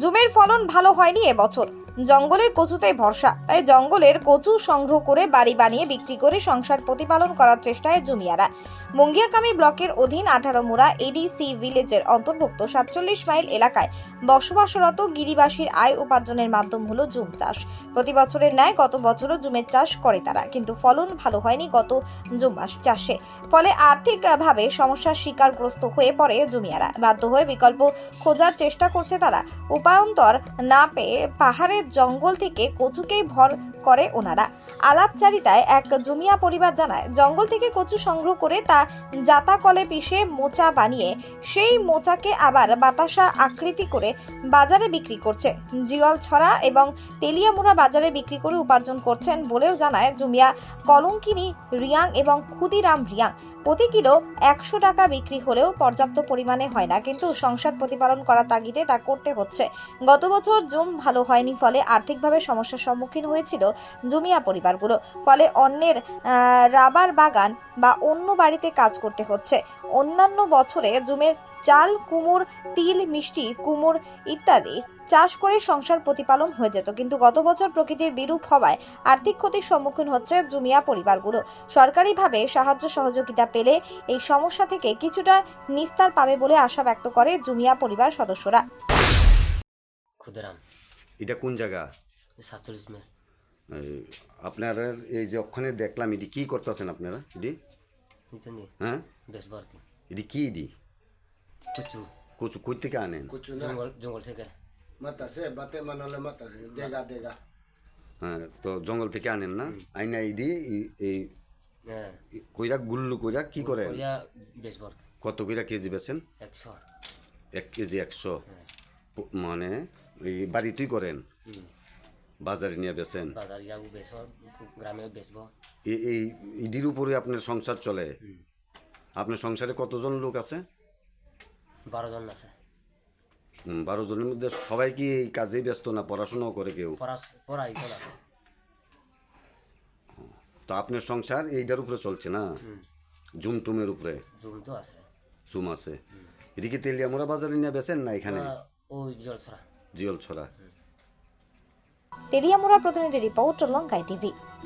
জুমের ফলন ভালো হয়নি এবছর। জঙ্গলের কচুতে ভরসা, তাই জঙ্গলের কচু সংগ্রহ করে বাড়ি বানিয়ে বিক্রি করে সংসার প্রতিপালন করার চেষ্টায় জুমিয়ারা। মঙ্গিয়াকামী ব্লকের অধীন আঠারো মুড়া এডিসি ভিলেজের অন্তর্ভুক্ত সাতচল্লিশ মাইল এলাকায় বসবাসরত গিরিবাসীর আয় উপার্জনের মাধ্যম হলো জুম চাষ। প্রতি বছরের ন্যায় গত বছরও জুমের চাষ করে তারা, কিন্তু ফলন ভালো হয়নি গত জুম মাস চাষে। ফলে আর্থিকভাবে সমস্যার শিকারগ্রস্ত হয়ে পড়ে জমিয়ারা। বাধ্য হয়ে বিকল্প খোঁজার চেষ্টা করছে তারা। উপায়ন্তর না পেয়ে পাহাড়ের জঙ্গল থেকে কচুকেই ভর করে ওনারা। আলাপচারিতায় এক জমিয়া পরিবার জানায়, জঙ্গল থেকে কচু সংগ্রহ করে তা জাতা কলে পিষে মোচা বানিয়ে, সেই মোচাকে আবার বাতাসা আকৃতি করে বাজারে বিক্রি করছে। জিওল ছড়া এবং তেলিয়ামুড়া বাজারে বিক্রি করে উপার্জন করছেন বলেও জানায় জুমিয়া কলঙ্কিনী রিয়াং এবং ক্ষুদিরাম রিয়াং। প্রতি কিলো একশো টাকা বিক্রি হলেও পর্যাপ্ত পরিমাণে হয় না, কিন্তু সংসার প্রতিপালন করা তাগিদে তা করতে হচ্ছে। গত বছর জুম ভালো হয়নি, ফলে আর্থিকভাবে সমস্যার সম্মুখীন হয়েছিল জুমিয়া পরিবারগুলো, ফলে অন্যের রাবার বাগান বা অন্য বাড়িতে কাজ করতে হচ্ছে। অন্যান্য বছরে জুমের চাল কুমোর তিল মিষ্টি কুমোর ইত্যাদি চাষ করে সংসার প্রতিপালন হয়ে যেত। কিন্তু গত বছর প্রকৃতির বিরূপ হওয়ায় আর্থিক ক্ষতির সম্মুখীন হচ্ছে জুমিয়া পরিবারগুলো। সরকারিভাবে সাহায্য সহযোগিতা পেলে এই সমস্যা থেকে কিছুটা নিস্তার পাবে বলে আশা ব্যক্ত করে জুমিয়া পরিবার সদস্যরা। ক্ষুদিরাম এটা কোন জায়গা? সাতচল্লিশ এই, আপনারা এই যে ওখানে দেখলাম এটি কি করতেছেন আপনারা? এটি? হ্যাঁ? বেশ বরকে। এটি কি এটি? কুচু কচু কই থেকে আনেন Kuchuna জঙ্গল জঙ্গল থেকে mata se dega dega. হ্যাঁ তো জঙ্গল থেকে আনেন না আইনা এটি এই- কইরা গুল্লু কইরা কি বেশ কত কইরা কেজি বেছেন একশো এক কেজি একশো মানে এই বাড়িতেই করেন বাজারে নিয়ে বেছেন বাজার যাব গ্রামেও বেচব এই ইডির উপরে আপনার সংসার চলে আপনার সংসারে কতজন লোক আছে বারো জন আছে। বারো জনের মধ্যে সবাই কি এই কাজেই ব্যস্ত না পড়াশোনাও করে কেউ? পড়াই তো আপনার সংসার এইটার উপরে চলছে না? জুম টুমের উপরে? জুম তো আছে। জুম আছে। এদিকে তেলিয়ামোড়া বাজারে নিয়ে বেছেন না এখানে? ওই জলছড়া। জিয়ল ছড়া তেলিয়ামুড়া প্রতিনিধি রিপোর্ট লঙ্কাই টিভি।